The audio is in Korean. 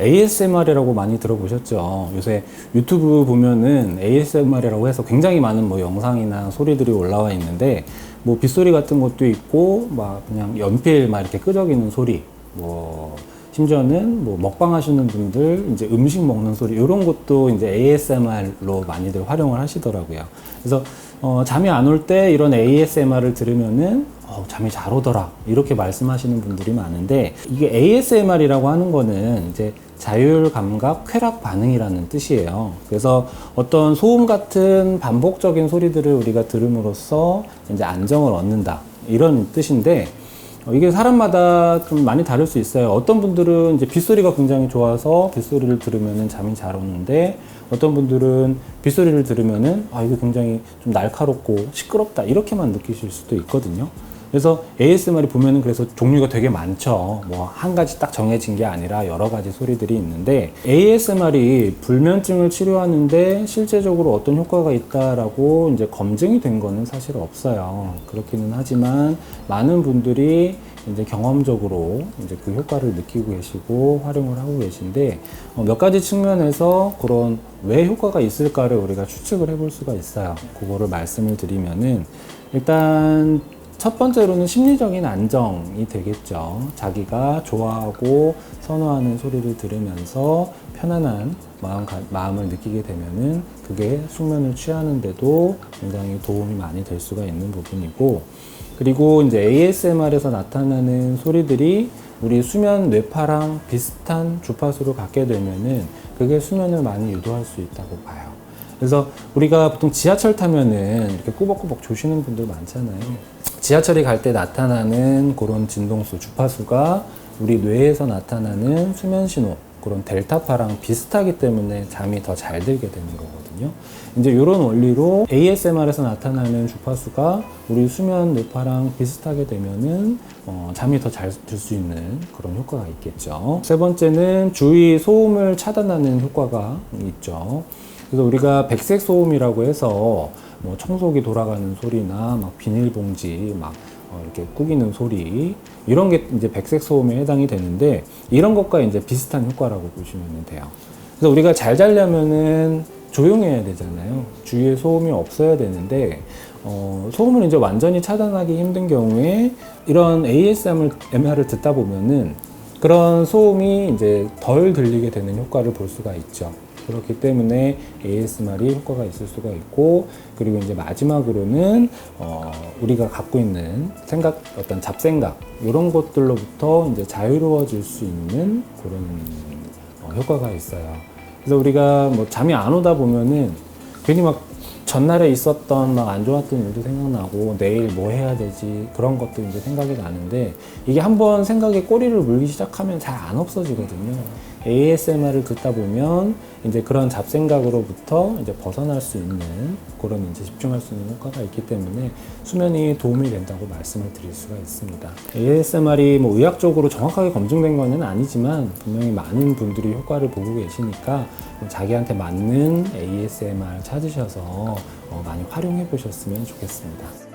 ASMR이라고 많이 들어보셨죠? 요새 유튜브 보면은 ASMR이라고 해서 굉장히 많은 뭐 영상이나 소리들이 올라와 있는데 뭐 빗소리 같은 것도 있고 막 그냥 연필 막 이렇게 끄적이는 소리 뭐 심지어는 뭐 먹방 하시는 분들 이제 음식 먹는 소리 이런 것도 이제 ASMR로 많이들 활용을 하시더라고요. 그래서 어, 잠이 안 올 때 이런 ASMR을 들으면은 어, 잠이 잘 오더라 이렇게 말씀하시는 분들이 많은데 이게 ASMR이라고 하는 거는 이제 자율 감각 쾌락 반응이라는 뜻이에요. 그래서 어떤 소음 같은 반복적인 소리들을 우리가 들음으로써 이제 안정을 얻는다 이런 뜻인데 어, 이게 사람마다 좀 많이 다를 수 있어요. 어떤 분들은 이제 빗소리가 굉장히 좋아서 빗소리를 들으면 잠이 잘 오는데 어떤 분들은 빗소리를 들으면은 아, 이거 굉장히 좀 날카롭고 시끄럽다 이렇게만 느끼실 수도 있거든요. 그래서 ASMR이 보면은 그래서 종류가 되게 많죠. 뭐 한 가지 딱 정해진 게 아니라 여러 가지 소리들이 있는데 ASMR이 불면증을 치료하는데 실제적으로 어떤 효과가 있다라고 이제 검증이 된 거는 사실 없어요. 그렇기는 하지만 많은 분들이 이제 경험적으로 이제 그 효과를 느끼고 계시고 활용을 하고 계신데 어, 몇 가지 측면에서 그런 왜 효과가 있을까를 우리가 추측을 해볼 수가 있어요. 그거를 말씀을 드리면은 일단 첫 번째로는 심리적인 안정이 되겠죠. 자기가 좋아하고 선호하는 소리를 들으면서 편안한 마음, 가- 마음 을 느끼게 되면은 그게 숙면을 취하는데도 굉장히 도움이 많이 될 수가 있는 부분이고 그리고 이제 ASMR에서 나타나는 소리들이 우리 수면 뇌파랑 비슷한 주파수를 갖게 되면은 그게 수면을 많이 유도할 수 있다고 봐요. 그래서 우리가 보통 지하철 타면은 이렇게 꾸벅꾸벅 조시는 분들 많잖아요. 지하철이 갈 때 나타나는 그런 진동수, 주파수가 우리 뇌에서 나타나는 수면 신호, 그런 델타파랑 비슷하기 때문에 잠이 더 잘 들게 되는 거거든요. 이제 이런 원리로 ASMR에서 나타나는 주파수가 우리 수면 뇌파랑 비슷하게 되면은 어, 잠이 더 잘 들 수 있는 그런 효과가 있겠죠. 세 번째는 주위 소음을 차단하는 효과가 있죠. 그래서 우리가 백색 소음이라고 해서 뭐 청소기 돌아가는 소리나 막 비닐봉지 막 어, 이렇게 꾸기는 소리 이런 게 이제 백색 소음에 해당이 되는데 이런 것과 이제 비슷한 효과라고 보시면 돼요. 그래서 우리가 잘 자려면은 조용해야 되잖아요. 주위에 소음이 없어야 되는데 어, 소음을 이제 완전히 차단하기 힘든 경우에 이런 ASMR을 듣다 보면은 그런 소음이 이제 덜 들리게 되는 효과를 볼 수가 있죠. 그렇기 때문에 ASMR이 효과가 있을 수가 있고 그리고 이제 마지막으로는 어, 우리가 갖고 있는 생각 어떤 잡생각 이런 것들로부터 이제 자유로워질 수 있는 그런 어, 효과가 있어요. 그래서 우리가 뭐 잠이 안 오다 보면은 괜히 막 전날에 있었던 막 안 좋았던 일도 생각나고 내일 뭐 해야 되지 그런 것도 이제 생각이 나는데 이게 한번 생각에 꼬리를 물기 시작하면 잘 안 없어지거든요. ASMR을 듣다 보면 이제 그런 잡생각으로부터 이제 벗어날 수 있는 그런 이제 집중할 수 있는 효과가 있기 때문에 수면이 도움이 된다고 말씀을 드릴 수가 있습니다. ASMR이 뭐 의학적으로 정확하게 검증된 거는 아니지만 분명히 많은 분들이 효과를 보고 계시니까 자기한테 맞는 ASMR 찾으셔서 어, 많이 활용해 보셨으면 좋겠습니다.